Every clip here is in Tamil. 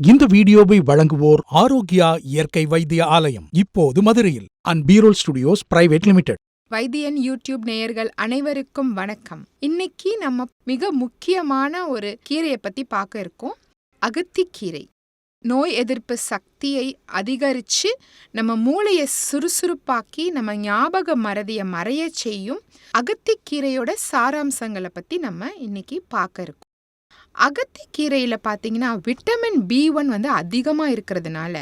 இந்த வீடியோவை வழங்குவோர் ஆரோக்கியா இயற்கை வைத்திய ஆலயம் இப்போது மதுரையில் அண்ட் பீரோல் ஸ்டுடியோஸ் பிரைவேட் லிமிடெட். வைத்தியன் யூடியூப் நேயர்கள் அனைவருக்கும் வணக்கம். இன்னைக்கு நம்ம மிக முக்கியமான ஒரு கீரையை பத்தி பார்க்க இருக்கோம். அகத்திக்கீரை. நோய் எதிர்ப்பு சக்தியை அதிகரித்து நம்ம மூளையை சுறுசுறுப்பாக்கி நம்ம ஞாபக மறதியை மறைய செய்யும் அகத்திக்கீரையோட சாராம்சங்களை பற்றி நம்ம இன்னைக்கு பார்க்க இருக்கோம். அகத்திக்கீரையில் பார்த்தீங்கன்னா விட்டமின் பி ஒன் வந்து அதிகமாக இருக்கிறதுனால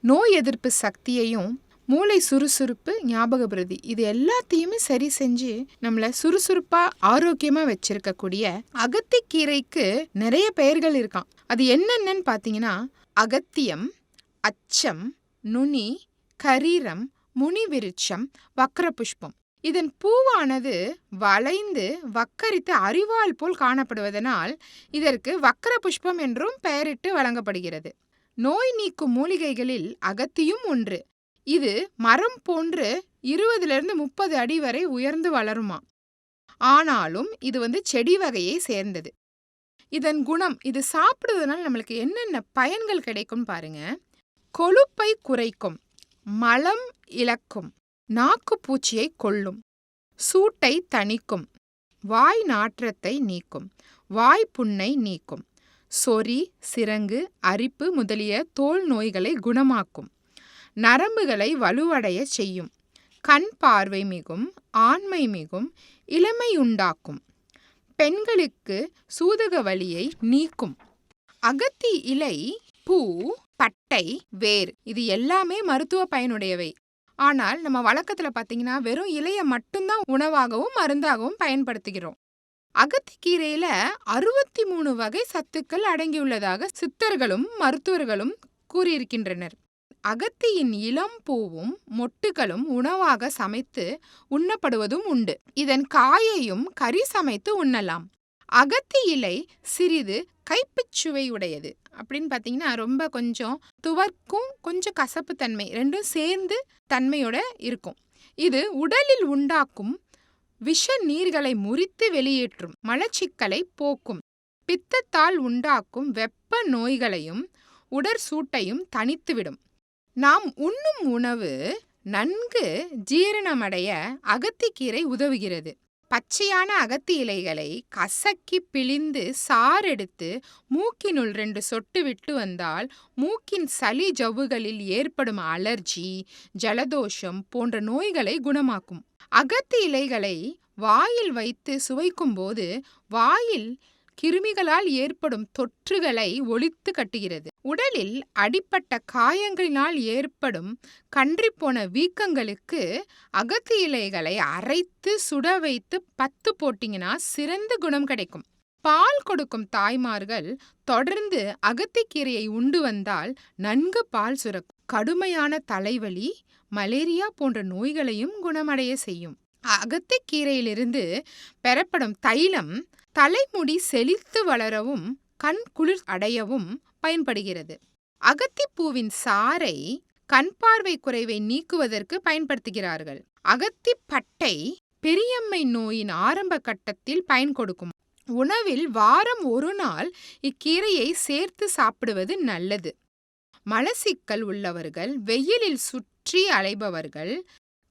நோய் எதிர்ப்பு சக்தியையும் மூளை சுறுசுறுப்பு ஞாபகபிரதி இது எல்லாத்தையுமே சரி செஞ்சு நம்மள சுறுசுறுப்பாக ஆரோக்கியமாக வச்சிருக்கக்கூடிய அகத்திக்கீரைக்கு நிறைய பெயர்கள் இருக்கான் அது என்னென்னன்னு பார்த்தீங்கன்னா அகத்தியம் அச்சம் நுனி கரீரம் முனிவிருட்சம் வக்ரபுஷ்பம். இதன் பூவானது வளைந்து வக்கரித்து அறிவால் போல் காணப்படுவதனால் இதற்கு வக்கர புஷ்பம் என்றும் பெயரிட்டு வழங்கப்படுகிறது. நோய் நீக்கும் மூலிகைகளில் அகத்தியும் ஒன்று. இது மரம் போன்று இருபதிலிருந்து முப்பது அடி வரை உயர்ந்து வளருமா ஆனாலும் இது வந்து செடி வகையை சேர்ந்தது. இதன் குணம் இது சாப்பிடுவதனால் நம்மளுக்கு என்னென்ன பயன்கள் கிடைக்கும் பாருங்க. கொழுப்பை குறைக்கும் மலம் இழக்கும் நாக்குப்பூச்சியை கொள்ளும் கொல்லும். சூட்டை தணிக்கும். வாய் நாற்றத்தை நீக்கும். வாய் புண்ணை நீக்கும். சொறி சிரங்கு அரிப்பு முதலிய தோல் நோய்களை குணமாக்கும். நரம்புகளை வலுவடைய செய்யும். கண் பார்வை மிகும் ஆண்மை மிகும் இளமையுண்டாக்கும் பெண்களுக்கு சூதக வலியை நீக்கும். அகத்தி இலை பூ பட்டை வேர் இது எல்லாமே மருத்துவ பயனுடையவை. ஆனால் நம்ம வழக்கத்துல பாத்தீங்கன்னா வெறும் இலையை மட்டும்தான் உணவாகவும் மருந்தாகவும் பயன்படுத்துகிறோம். அகத்திக்கீரையில் அறுபத்தி மூணு வகை சத்துக்கள் அடங்கியுள்ளதாக சித்தர்களும் மருத்துவர்களும் கூறியிருக்கின்றனர். அகத்தியின் இளம் பூவும் மொட்டுகளும் உணவாக சமைத்து உண்ணப்படுவதும் உண்டு. இதன் காயையும் கறி சமைத்து உண்ணலாம். அகத்தி இலை சிறிது கைப்புச்சுவை உடையது அப்படின்னு பார்த்தீங்கன்னா ரொம்ப கொஞ்சம் துவர்க்கும் கொஞ்சம் கசப்பு தன்மை ரெண்டும் சேர்ந்து தன்மையோட இருக்கும். இது உடலில் உண்டாக்கும் விஷ நீர்களை முறித்து வெளியேற்றும் மலச்சிக்கலை போக்கும். பித்தத்தால் உண்டாக்கும் வெப்ப நோய்களையும் உடற்சூட்டையும் தணித்துவிடும். நாம் உண்ணும் உணவு நன்கு ஜீரணமடைய அகத்திக்கீரை உதவுகிறது. பச்சையான அகத்தி இலைகளை கசக்கி பிழிந்து சாரெடுத்து மூக்கினுள் ரெண்டு சொட்டு விட்டு வந்தால் மூக்கின் சளி ஜவ்வுகளில் ஏற்படும் அலர்ஜி ஜலதோஷம் போன்ற நோய்களை குணமாக்கும். அகத்தி இலைகளை வாயில் வைத்து சுவைக்கும்போது வாயில் கிருமிகளால் ஏற்படும் தொற்றுகளை ஒழித்து கட்டுகிறது. உடலில் அடிப்பட்ட காயங்களினால் ஏற்படும் கன்றிப்போன வீக்கங்களுக்கு அகத்தி இலைகளை அரைத்து சுட வைத்து பத்து போட்டிங்கன்னா சிறந்த குணம் கிடைக்கும். பால் கொடுக்கும் தாய்மார்கள் தொடர்ந்து அகத்திக்கீரையை உண்டு வந்தால் நன்கு பால் சுரக்கும். கடுமையான தலைவலி மலேரியா போன்ற நோய்களையும் குணமடைய செய்யும். அகத்திக்கீரையிலிருந்து பெறப்படும் தைலம் தலைமுடி செழித்து வளரவும் கண் குளிர் அடையவும் பயன்படுகிறது. அகத்திப்பூவின் சாறை கண் பார்வை குறைவை நீக்குவதற்கு பயன்படுத்துகிறார்கள். அகத்தி பட்டை பெரியம்மை நோயின் ஆரம்ப கட்டத்தில் பயன் கொடுக்கும். உணவில் வாரம் ஒரு நாள் இக்கீரையை சேர்த்து சாப்பிடுவது நல்லது. மலசிக்கல் உள்ளவர்கள் வெயிலில் சுற்றி அலைபவர்கள்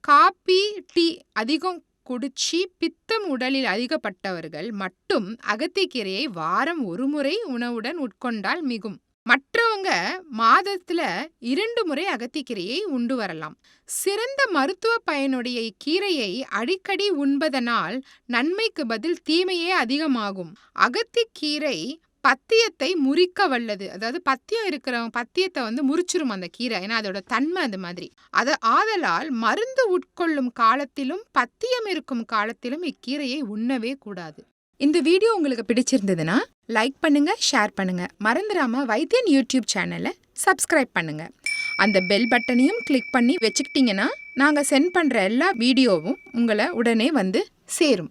காப்பி டீ அதிகம் குடிச்சி பித்தம் உடலில் அதிகப்பட்டவர்கள் மட்டும் அகத்திக்கீரையை வாரம் ஒரு முறை உணவுடன் உட்கொண்டால் மிகும். மற்றவங்க மாதத்துல இரண்டு முறை அகத்திக்கீரையை உண்டு வரலாம். சிறந்த மருத்துவ பயனுடைய கீரையை அடிக்கடி உண்பதனால் நன்மைக்கு பதில் தீமையே அதிகமாகும். அகத்திக்கீரை பத்தியத்தை முறிக்க வல்லது. அதாவது பத்தியம் இருக்கிறவங்க பத்தியத்தை வந்து முறிச்சிரும் அந்த கீரை. ஏன்னா அதோட தன்மை அது மாதிரி. அதை ஆதலால் மருந்து உட்கொள்ளும் காலத்திலும் பத்தியம் இருக்கும் காலத்திலும் இக்கீரையை உண்ணவே கூடாது. இந்த வீடியோ உங்களுக்கு பிடிச்சிருந்ததுன்னா லைக் பண்ணுங்க ஷேர் பண்ணுங்க. மறந்துடாம வைத்தியன் யூடியூப் சேனலை சப்ஸ்கிரைப் பண்ணுங்க. அந்த பெல் பட்டனையும் கிளிக் பண்ணி வச்சுக்கிட்டீங்கன்னா நாங்கள் சென்ட் பண்ணுற எல்லா வீடியோவும் உங்களை உடனே வந்து சேரும்.